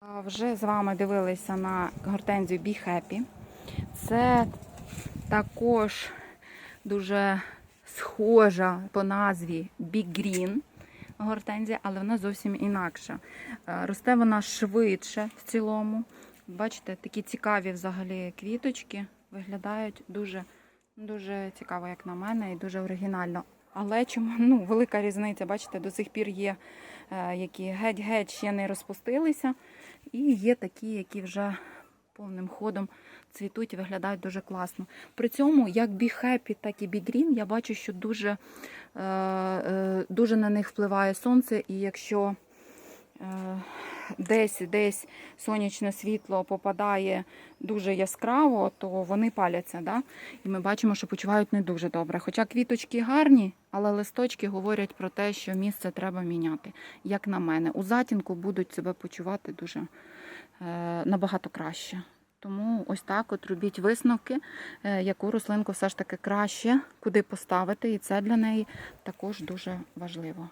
Вже з вами дивилися на гортензію Be Happy. Це також дуже схожа по назві Big Green гортензія, але вона зовсім інакша. Е, Росте вона швидше в цілому. Бачите, такі цікаві взагалі квіточки виглядають дуже, дуже цікаво, як на мене, і дуже оригінально. Але чому ну, велика різниця, бачите, до сих пір є, е, які геть-геть ще не розпустилися, і є такі, які вже повним ходом цвітуть і виглядають дуже класно. При цьому як Be Happy, так і Be Green, я бачу, що дуже, е, е, дуже на них впливає сонце, і якщо десь десь сонячне світло попадає дуже яскраво, то вони паляться. Да? І ми бачимо, що почувають не дуже добре. Хоча квіточки гарні, але листочки говорять про те, що місце треба міняти. Як на мене, у затінку будуть себе почувати дуже е, набагато краще. Тому ось так от робіть висновки, е, яку рослинку все ж таки краще, куди поставити, і це для неї також дуже важливо.